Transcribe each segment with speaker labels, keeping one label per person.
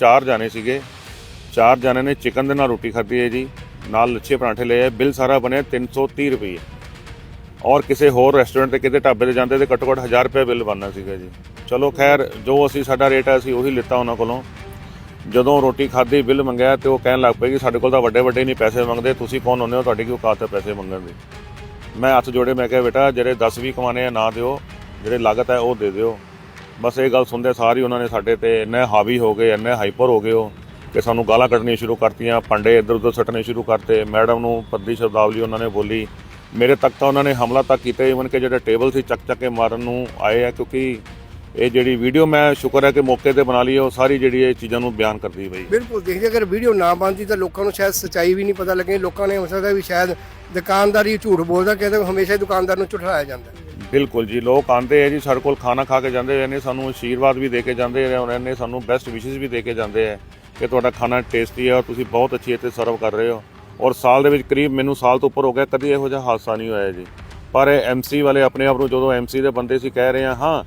Speaker 1: ਚਾਰ ਜਾਣੇ ਸੀਗੇ। ਚਾਰ ਜਾਣੇ ਨੇ ਚਿਕਨ ਦੇ ਨਾਲ ਰੋਟੀ ਖਾਧੀ ਹੈ ਜੀ। ਨਾਲ ਲੱਛੇ ਪਰਾਂਠੇ ਲਏ ਹੈ। ਬਿੱਲ ਸਾਰਾ ਬਣਿਆ 330 ਰੁਪਏ। ਔਰ ਕਿਸੇ ਹੋਰ ਰੈਸਟੋਰੈਂਟ ਤੇ ਕਿਤੇ ਢਾਬੇ ਤੇ ਜਾਂਦੇ ਤੇ ਘੱਟੋ ਘੱਟ 1000 ਰੁਪਏ ਬਿੱਲ ਬਣਨਾ ਸੀਗਾ ਜੀ। ਚਲੋ ਖੈਰ, ਜੋ ਅਸੀਂ ਸਾਡਾ ਰੇਟ ਹੈ ਅਸੀਂ ਉਹੀ ਲਿੱਤਾ ਉਹਨਾਂ ਕੋਲੋਂ। ਜਦੋਂ ਰੋਟੀ ਖਾਧੀ, ਬਿੱਲ ਮੰਗਿਆ ਤੇ ਉਹ ਕਹਿਣ ਲੱਗ ਪਏ ਕਿ ਸਾਡੇ ਕੋਲ ਤਾਂ ਵੱਡੇ ਵੱਡੇ ਨਹੀਂ ਪੈਸੇ ਮੰਗਦੇ, ਤੁਸੀਂ ਕੌਣ ਹੁੰਦੇ ਹੋ, ਤੁਹਾਡੀ ਕੀ ਔਕਾਤ ਹੈ ਪੈਸੇ ਮੰਗਣ ਦੀ? ਮੈਂ ਹੱਥ ਜੋੜੇ, ਮੈਂ ਕਿਹਾ, ਬੇਟਾ, ਜਿਹੜੇ 10 ਵੀ ਕਮਾਣੇ ਆ, ਨਾ ਦਿਓ। ਜਿਹੜੇ ਲਾਗਤ ਹੈ, ਉਹ ਦੇ ਦਿਓ। ਬਸ ਇਹ ਗੱਲ ਸੁਣਦੇ ਸਾਰ ਹੀ ਉਹਨਾਂ ਨੇ ਸਾਡੇ ਤੇ ਇੰਨੇ ਹਾਵੀ ਹੋ ਗਏ ਇੰਨੇ ਹਾਈਪਰ ਹੋ ਗਏ ਉਹ ਕਿ ਸਾਨੂੰ ਗਾਲਾਂ ਕੱਢਣੀਆਂ ਸ਼ੁਰੂ ਕਰਤੀਆਂ ਪੰਡੇ ਇੱਧਰ ਉੱਧਰ ਸੱਟਣੇ ਸ਼ੁਰੂ ਕਰਤੇ। ਮੈਡਮ ਨੂੰ ਪੱਦੀ ਸ਼ਬਦਾਵਲੀ ਉਹਨਾਂ ਨੇ ਬੋਲੀ। ਮੇਰੇ ਤੱਕ ਤਾਂ ਉਹਨਾਂ ਨੇ ਹਮਲਾ ਤੱਕ ਕੀਤਾ ਇਵਨ ਕਿ ਜਿਹੜੇ ਟੇਬਲ ਸੀ ਚੱਕ ਚੱਕ ਕੇ ਮਾਰਨ ਨੂੰ ਆਏ ਆ ਕਿਉਂਕਿ ਇਹ ਜਿਹੜੀ ਵੀਡੀਓ ਮੈਂ ਸ਼ੁਕਰ ਹੈ ਕਿ ਮੌਕੇ ਤੇ ਬਣਾ ਲਈ ਹੈ, ਉਹ ਸਾਰੀ ਜਿਹੜੀ ਇਹ ਚੀਜ਼ਾਂ ਨੂੰ ਬਿਆਨ ਕਰਦੀ ਬਈ
Speaker 2: ਬਿਲਕੁਲ ਦੇਖਦੇ ਅਗਰ ਵੀਡੀਓ ਨਾ ਬਣਦੀ ਤਾਂ ਲੋਕਾਂ ਨੂੰ ਸ਼ਾਇਦ ਸੱਚਾਈ ਵੀ ਨਹੀਂ ਪਤਾ ਲੱਗੇ ਲੋਕਾਂ ਨੇ ਹੋ ਸਕਦਾ ਵੀ ਸ਼ਾਇਦ ਦੁਕਾਨਦਾਰੀ ਝੂਠ ਬੋਲਦਾ ਕਹਿੰਦੇ ਹਮੇਸ਼ਾ ਹੀ ਦੁਕਾਨਦਾਰ ਨੂੰ ਝੁਠਲਾਇਆ ਜਾਂਦਾ।
Speaker 1: ਬਿਲਕੁਲ ਜੀ, ਲੋਕ ਆਂਦੇ ਆ ਜੀ, ਸਾਡੇ ਕੋਲ ਖਾਣਾ ਖਾ ਕੇ ਜਾਂਦੇ ਰਹੇ ਨੇ ਸਾਨੂੰ ਆਸ਼ੀਰਵਾਦ ਵੀ ਦੇ ਕੇ ਜਾਂਦੇ ਰਹੇ ਉਹਨਾਂ ਨੇ ਸਾਨੂੰ ਬੈਸਟ ਵਿਸ਼ੇਸ ਵੀ ਦੇ ਕੇ ਜਾਂਦੇ ਆ ਕਿ ਤੁਹਾਡਾ ਖਾਣਾ ਟੇਸਟੀ ਹੈ ਔਰ ਤੁਸੀਂ ਬਹੁਤ ਅੱਛੀ ਇੱਥੇ ਸਰਵ ਕਰ ਰਹੇ ਹੋ। ਔਰ ਸਾਲ ਦੇ ਵਿੱਚ ਕਰੀਬ ਮੈਨੂੰ ਸਾਲ ਤੋਂ ਉੱਪਰ ਹੋ ਗਿਆ, ਕਦੀ ਇਹੋ ਜਿਹਾ ਹਾਦਸਾ ਨਹੀਂ ਹੋਇਆ ਜੀ। ਪਰ ਇਹ ਐਮਸੀ ਵਾਲੇ ਆਪਣੇ ਆਪ ਨੂੰ ਜਦੋਂ ਐਮਸੀ ਦੇ ਬੰਦੇ ਸੀ ਕਹਿ ਰਹੇ ਆ ਹਾਂ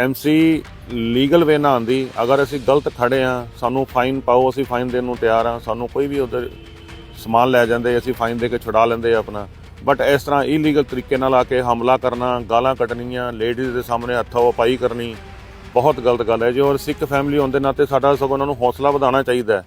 Speaker 1: ਐਮਸੀ ਲੀਗਲ ਵੇ ਨਾ ਆਂਦੀ ਅਗਰ ਅਸੀਂ ਗਲਤ ਖੜੇ ਆ ਸਾਨੂੰ ਫਾਈਨ ਪਾਓ, ਅਸੀਂ ਫਾਈਨ ਦੇਣ ਨੂੰ ਤਿਆਰ ਆ ਸਾਨੂੰ ਕੋਈ ਵੀ ਉਧਰ ਸਮਾਨ ਲੈ ਜਾਂਦੇ, ਅਸੀਂ ਫਾਈਨ ਦੇ ਕੇ ਛੁਡਾ ਲੈਂਦੇ ਆਪਣਾ। ਬਟ ਇਸ ਤਰ੍ਹਾਂ ਇਲੀਗਲ ਤਰੀਕੇ ਨਾਲ ਆ ਕੇ ਹਮਲਾ ਕਰਨਾ, ਗਾਲਾਂ ਕੱਢਣੀਆਂ ਲੇਡੀਜ਼ ਦੇ ਸਾਹਮਣੇ ਹੱਥੋਂ ਵਪਾਈ ਕਰਨੀ, ਬਹੁਤ ਗਲਤ ਗੱਲ ਹੈ ਜੀ। ਔਰ ਸਿੱਖ ਫੈਮਿਲੀ ਹੋਣ ਦੇ ਨਾਤੇ ਸਾਡਾ ਸਗੋਂ ਉਹਨਾਂ ਨੂੰ ਹੌਸਲਾ ਵਧਾਉਣਾ ਚਾਹੀਦਾ ਹੈ।